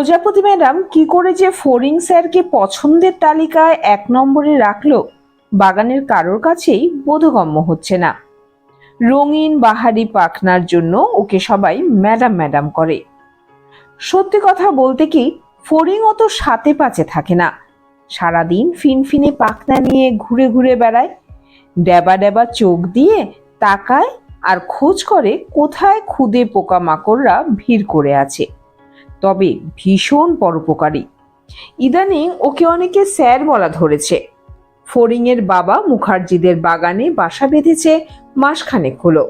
প্রজাপতি ম্যাডাম কি করে যে ফরিং স্যারকে পছন্দের তালিকায় এক নম্বরে রাখল, বাগানের কারোর কাছেই বোধগম্য হচ্ছে না। রঙিন বাহারি পাখনার জন্য ওকে সবাই ম্যাডাম ম্যাডাম করে। সত্যি কথা বলতে কি, ফড়িং অত সাথে পাচে থাকে না। সারাদিন ফিনফিনে পাখনা নিয়ে ঘুরে ঘুরে বেড়ায়, ড্যাবা ড্যাবা চোখ দিয়ে তাকায় আর খোঁজ করে কোথায় খুদে পোকামাকড়রা ভিড় করে আছে। তবে ভীষণ পরোপকারী। ইদানিং ওকে অনেকে স্যার বলা ধরেছে। ফড়িংয়ের বাবা মুখার্জিদের বাগানে বাসা বেঁধেছে মাসখানেক হলো।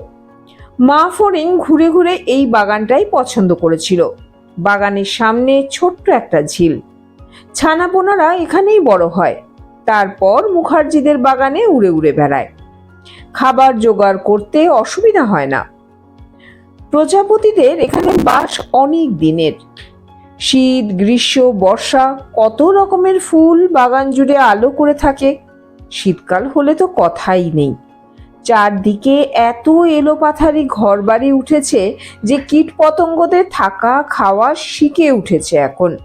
মা ফড়িং ঘুরে ঘুরে এই বাগানটাই পছন্দ করেছিল। বাগানের সামনে ছোট্ট একটা ঝিল। ছানাপোনারা এখানেই বড় হয়। তারপর মুখার্জিদের বাগানে উড়ে উড়ে বেড়ায়। খাবার জোগাড় করতে অসুবিধা হয় না। প্রজাপতিদের এখানে বাস অনেক দিনের। শীত, গ্রীষ্ম, বর্ষা, কত রকমের ফুল বাগান জুড়ে আলো করে থাকে। শীতকাল হলে তো কথাই নেই। চারদিকে এত এলোপাথারি ঘরবাড়ি উঠেছে যে কীট পতঙ্গদের থাকা, খাওয়া শিখে উঠেছে এখন।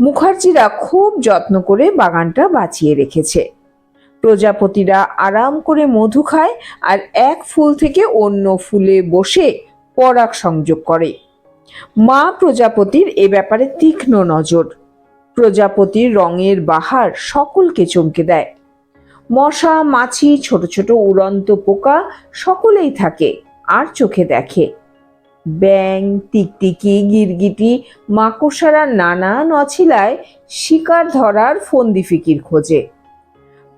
মুখার্জিরা খুব যত্ন করে বাগানটা বাঁচিয়ে রেখেছে। প্রজাপতিরা আরাম করে মধু খায় আর এক ফুল থেকে অন্য ফুলে বসে পরাগ সংযোগ করে। মা প্রজাপতির এ ব্যাপারে তীক্ষ্ণ নজর। প্রজাপতির রঙের বাহার সকলকে চমকে দেয়। মশা, মাছি, ছোট ছোট উড়ন্ত পোকা সকলেই থাকে, আর চোখে দেখে। ব্যাং, টিকটিকি, গিরগিটি, মাকড়সারা নানা নছিলায় শিকার ধরার ফন্দি ফিকির খোঁজে।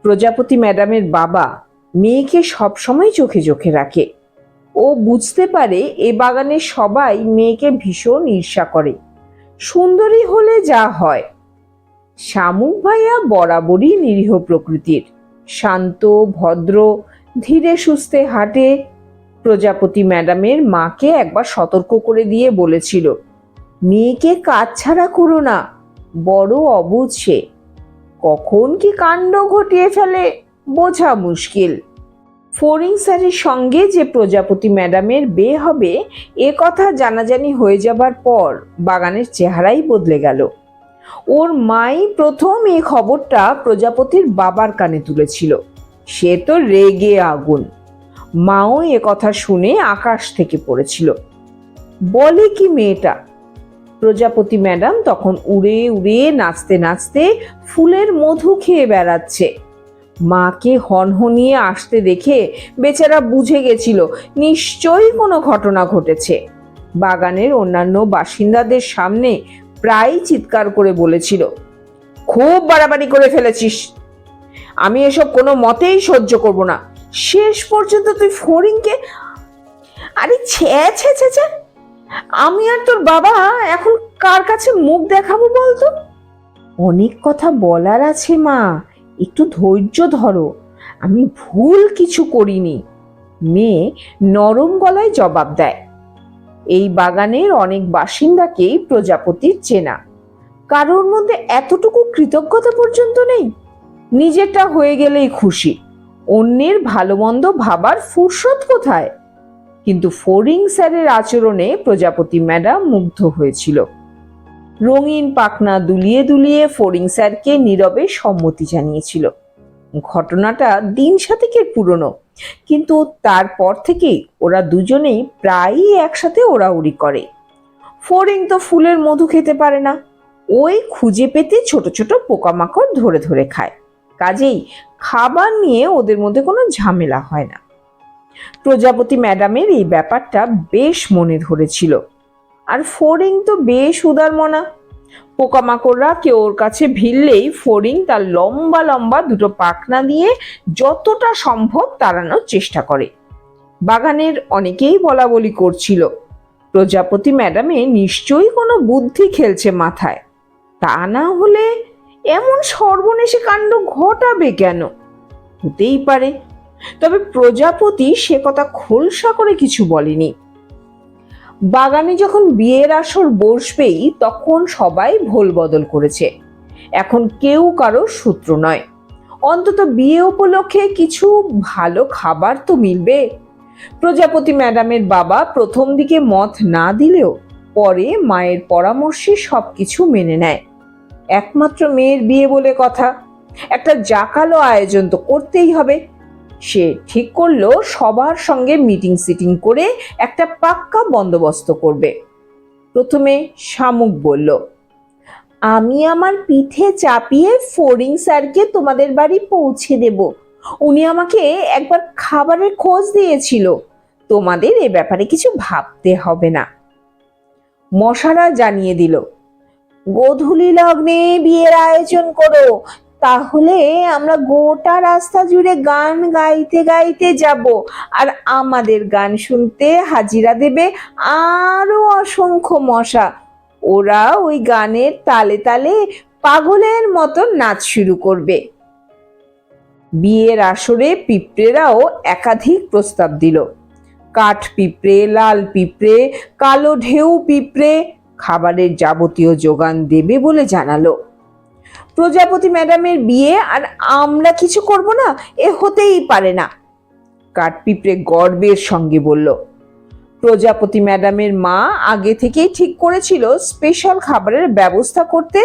প্রজাপতি ম্যাডামের বাবা মেয়েকে সবসময় চোখে চোখে রাখে। ও বুঝতে পারে এ বাগানে সবাই মেয়েকে ভীষণ ঈর্ষা করে। সুন্দরী হলে যা হয়। শামুক ভাইয়া বরাবরই নিরীহ প্রকৃতির। শান্ত, ভদ্র, ধীরে সুস্থে হাঁটে। প্রজাপতি ম্যাডামের মাকে একবার সতর্ক করে দিয়ে বলেছিল, মেয়েকে কাজ ছাড়া করো না, বড় অবুঝ সে। কখন কি কাণ্ড ঘটিয়ে ফেলে, বোঝা মুশকিল। ফোরিং স্যারের সঙ্গে যে প্রজাপতি ম্যাডামের বিয়ে হবে, এ কথা জানাজানি হয়ে যাবার পর বাগানের চেহারাই বদলে গেল। ওর মাই প্রথম এই খবরটা প্রজাপতির বাবার কানে তুলেছিল। সে তো রেগে আগুন। মাও এ কথা শুনে আকাশ থেকে পড়েছিল। বলে কি মেয়েটা? প্রজাপতি ম্যাডাম তখন উড়ে উড়ে নাচতে নাচতে ফুলের মধু খেয়ে বেড়াচ্ছে। মাকে হনহনিয়ে আসতে দেখে বেচারা বুঝে গেছিল, নিশ্চয়ই কোনো ঘটনা ঘটেছে। বাগানের অন্যান্য বাসিন্দাদের সামনে প্রায় চিৎকার করে বলেছিল, খুব বাড়াবাড়ি করে ফেলেছিস। আমি এসব কোনো মতেই সহ্য করব না। শেষ পর্যন্ত তুই ফরিংকে আরে ছে ছে ছে ছে। আমি আর তোর বাবা এখন কার কাছে মুখ দেখাবো বলতো? অনেক কথা বলার আছে মা। একটু ধৈর্য ধরো। আমি ভুল কিছু করিনি। মেয়ে নরম গলায় জবাব দেয়। এই বাগানের অনেক বাসিন্দাকেই প্রজাপতির চেনা। কারোর মধ্যে এতটুকু কৃতজ্ঞতা পর্যন্ত নেই। নিজেরটা হয়ে গেলেই খুশি। অন্যের ভালো মন্দ ভাবার ফুরসত কোথায়? কিন্তু ফোরিং স্যারের আচরণে প্রজাপতি ম্যাডাম মুগ্ধ হয়েছিল। রঙিন পাখনা দুলিয়ে দুলিয়ে ফোরিং স্যারকে নীরবে সম্মতি জানিয়েছিল। ঘটনাটা দিন সাতেকের পুরনো, কিন্তু তারপর থেকেই ওরা দুজনেই প্রায়ই একসাথে ওড়াউড়ি করে। ফোরিং তো ফুলের মধু খেতে পারে না, ওই খুঁজে পেতে ছোট ছোট পোকামাকড় ধরে ধরে খায়। কাজেই খাবার নিয়ে ওদের মধ্যে কোনো ঝামেলা হয় না। প্রজাপতি ম্যাডামের এই ব্যাপারটা বেশ মনে ধরেছিল। আর ফোরিং তো বেশ উদারমনা পোকামাকড়রা কেউ ওর কাছে ভিড়লেই ফড়িং তার লম্বা লম্বা দুটো পাখনা দিয়ে যতটা সম্ভব তাড়ানোর চেষ্টা করে। বাগানের অনেকেই বলা বলি করছিল, প্রজাপতি ম্যাডামে নিশ্চয়ই কোনো বুদ্ধি খেলছে মাথায়। তা না হলে এমন সর্বনেশে কাণ্ড ঘটাবে কেন? হতেই পারে। তবে প্রজাপতি সে কথা খোলসা করে কিছু বলেনি। বাগানে যখন বিয়ের আসর বসবেই, তখন সবাই ভোল বদল করেছে। এখন কেউ কারও সূত্র নয়। অন্তত বিয়ে উপলক্ষে কিছু ভালো খাবার তো মিলবে। প্রজাপতি ম্যাডামের বাবা প্রথম দিকে মত না দিলেও পরে মায়ের পরামর্শে সব কিছু মেনে নেয়। একমাত্র মেয়ের বিয়ে বলে কথা। একটা জাকালো আয়োজন তো করতেই হবে। সে ঠিক করল সবার সঙ্গে মিটিং সিটিং করে একটা পাক্কা বন্দোবস্ত করবে। প্রথমে শামুক বলল, আমি আমার পিঠে চাপিয়ে ফোরিং স্যারকে তোমাদের বাড়ি পৌঁছে দেব। উনি আমাকে একবার খাবারের খোঁজ দিয়েছিল। তোমাদের এ ব্যাপারে কিছু ভাবতে হবে না। মশারা জানিয়ে দিল, গোধূলি লগ্নে বিয়ের আয়োজন করো। তাহলে আমরা গোটা রাস্তা জুড়ে গান গাইতে গাইতে যাব। আর আমাদের গান শুনতে হাজিরা দেবে আরও অসংখ্য মশা। ওরা ওই গানের তালে তালে পাগলের মতো নাচ শুরু করবে। বিয়ের আসরে পিঁপড়েরাও একাধিক প্রস্তাব দিল। কাঠ পিঁপড়ে, লাল পিঁপড়ে, কালো ঢেউ পিঁপড়ে খাবারের যাবতীয় যোগান দেবে বলে জানালো। প্রজাপতি ম্যাডামের বিয়ে আর আমরা কিছু করব না, এ হতেই পারে না। কাঠপিঁপড়ে গর্বের সঙ্গে বলল, প্রজাপতি ম্যাডামের মা আগে থেকেই ঠিক করেছিল স্পেশাল খাবারের ব্যবস্থা করতে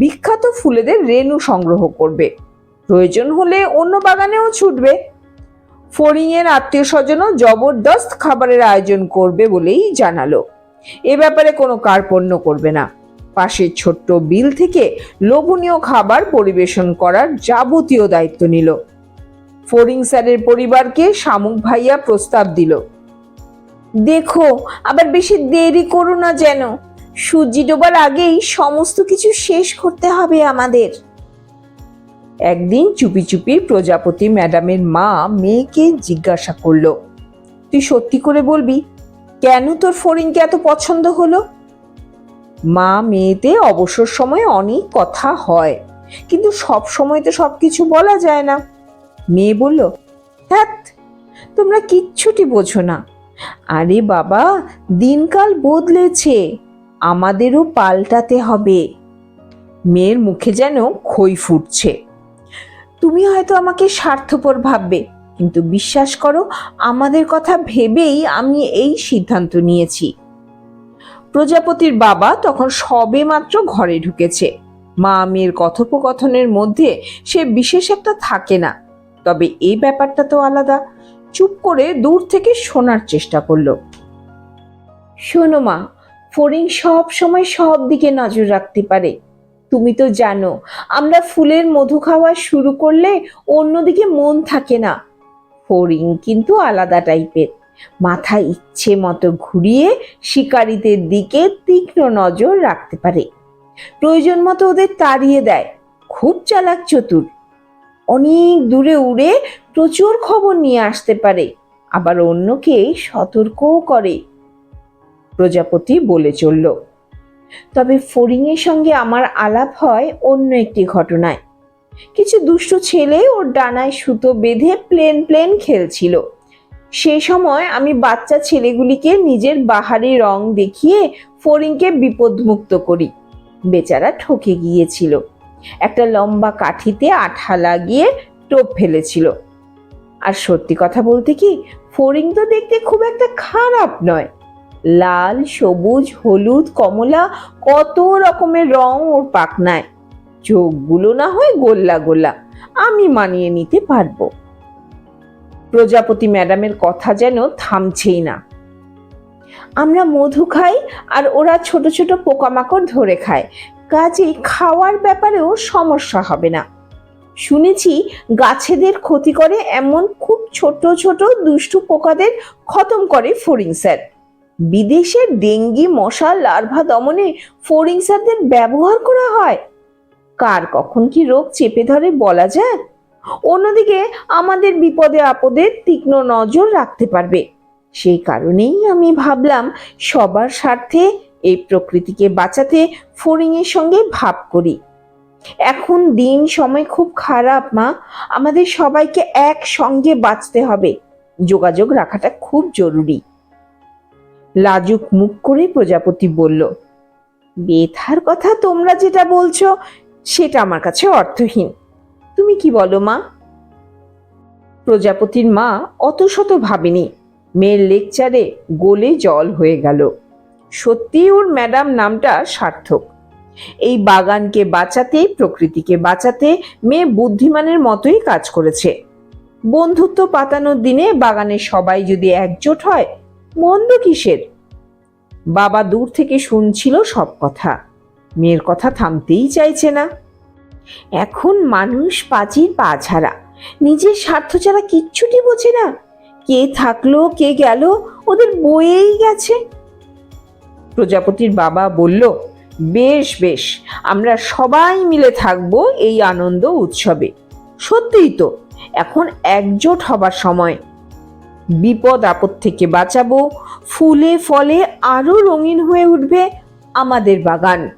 বিখ্যাত ফুলেদের রেণু সংগ্রহ করবে। প্রয়োজন হলে অন্য বাগানেও ছুটবে। ফড়িংয়ের আত্মীয় স্বজনও জবরদস্ত খাবারের আয়োজন করবে বলেই জানালো। এ ব্যাপারে কোনো কার্পণ্য করবে না। পাশের ছোট্ট বিল থেকে লোভনীয় খাবার পরিবেশন করার যাবতীয় দায়িত্ব নিল। ফড়িং স্যারের পরিবারকে শামুক ভাইয়া প্রস্তাব দিল। দেখো, আবার বেশি দেরি করো না যেন। সূর্যি ডোবার আগেই সমস্ত কিছু শেষ করতে হবে আমাদের। একদিন চুপি চুপি প্রজাপতি ম্যাডামের মা মেয়েকে জিজ্ঞাসা করল, তুই সত্যি করে বলবি, কেন তোর ফড়িংকে এত পছন্দ হলো? মা মেয়েতে অবসর সময়ে অনেক কথা হয়। কিন্তু সব সময় তো সব কিছু বলা যায় না। মেয়ে বলল হ্যাঁ তোমরা কিচ্ছুটি বোঝো না। আরে বাবা, দিনকাল বদলেছে, আমাদেরও পাল্টাতে হবে। মেয়ের মুখে যেন খই ফুটছে। তুমি হয়তো আমাকে স্বার্থপর ভাববে, কিন্তু বিশ্বাস করো, আমাদের কথা ভেবেই আমি এই সিদ্ধান্ত নিয়েছি। প্রজাপতির বাবা তখন সবে মাত্র ঘরে ঢুকেছে। মা মেয়ের কথোপকথনের মধ্যে সে বিশেষ একটা থাকে না। তবে এই ব্যাপারটা তো আলাদা। চুপ করে দূর থেকে শোনার চেষ্টা করল। শোনো মা, ফড়িং সব সময় সব দিকে নজর রাখতে পারে। তুমি তো জানো, আমরা ফুলের মধু খাওয়া শুরু করলে অন্যদিকে মন থাকে না। ফড়িং কিন্তু আলাদা টাইপের মাথা ইচ্ছে মতো ঘুরিয়ে শিকারীদের দিকে তীক্ষ্ণ নজর রাখতে পারে। প্রয়োজন মতো ওদের তাড়িয়ে দেয়। খুব চালাক চতুর। অনেক দূরে উড়ে প্রচুর খবর নিয়ে আসতে পারে। আবার অন্যকে সতর্কও করে। প্রজাপতি বলে চলল, তবে ফড়িংয়ের সঙ্গে আমার আলাপ হয় অন্য একটি ঘটনায়। কিছু দুষ্ট ছেলে ওর ডানায় সুতো বেঁধে প্লেন প্লেন খেলছিল। সে সময় আমি বাচ্চা ছেলেগুলিকে নিজের বাহারি রং দেখিয়ে ফড়িংকে বিপদমুক্ত করি। বেচারা ঠকে গিয়েছিল। একটা লম্বা কাঠিতে আঠা লাগিয়ে টোপ ফেলেছিল। আর সত্যি কথা বলতে কি, ফড়িং তো দেখতে খুব একটা খারাপ নয়। লাল, সবুজ, হলুদ, কমলা, কত রকমের রং ওর পাকনায় চোখগুলো না হয় গোল্লা গোল্লা। আমি মানিয়ে নিতে পারব। প্রজাপতি ম্যাডামের কথা যেন থামছেই না। আমরা মধু খাই আর ওরা ছোট ছোট পোকামাকড় ধরে খায়। কাজেই খাওয়ার ব্যাপারেও সমস্যা হবে না। শুনেছি গাছেদের ক্ষতি করে এমন খুব ছোট ছোট দুষ্টু পোকাদের খতম করে ফড়িং স্যার। বিদেশে ডেঙ্গি, মশা, লার্ভা দমনে ফড়িং স্যারদের ব্যবহার করা হয়। কার কখন কি রোগ চেপে ধরে বলা যায়? অন্যদিকে আমাদের বিপদে আপদে তীক্ষ্ণ নজর রাখতে পারবে। সেই কারণেই আমি ভাবলাম সবার স্বার্থে এই প্রকৃতিকে বাঁচাতে ফড়িংয়ের সঙ্গে ভাব করি। এখন দিন সময় খুব খারাপ, মা। আমাদের সবাইকে একসঙ্গে বাঁচতে হবে। যোগাযোগ রাখাটা খুব জরুরি। লাজুক মুখ করে প্রজাপতি বলল, বেথার কথা তোমরা যেটা বলছো, সেটা আমার কাছে অর্থহীন। তুমি কি বলো মা? প্রজাপতির মা অত শত ভাবেনি। মেয়ের লেকচারে গোলে জল হয়ে গেল। সত্যি ওর ম্যাডাম নামটা সার্থক। এই বাগানকে বাঁচাতে, প্রকৃতিকে বাঁচাতে মেয়ে বুদ্ধিমানের মতোই কাজ করেছে। বন্ধুত্ব পাতানোর দিনে বাগানে সবাই যদি একজোট হয়, মন্দ কিসের? বাবা দূর থেকে শুনছিল সব কথা। মেয়ের কথা থামতেই চাইছে না। এখন মানুষ পাঁচির পা ছাড়া। নিজের স্বার্থ ছাড়া কিচ্ছুটি বোঝে না। কে থাকল, কে গেল, ওদের বয়েই গেছে। প্রজাপতির বাবা বলল, বেশ বেশ, আমরা সবাই মিলে থাকব এই আনন্দ উৎসবে। সত্যিই তো, এখন একজোট হবার সময়। বিপদ আপদ থেকে বাঁচাবো, ফুলে ফলে আরও রঙিন হয়ে উঠবে আমাদের বাগান।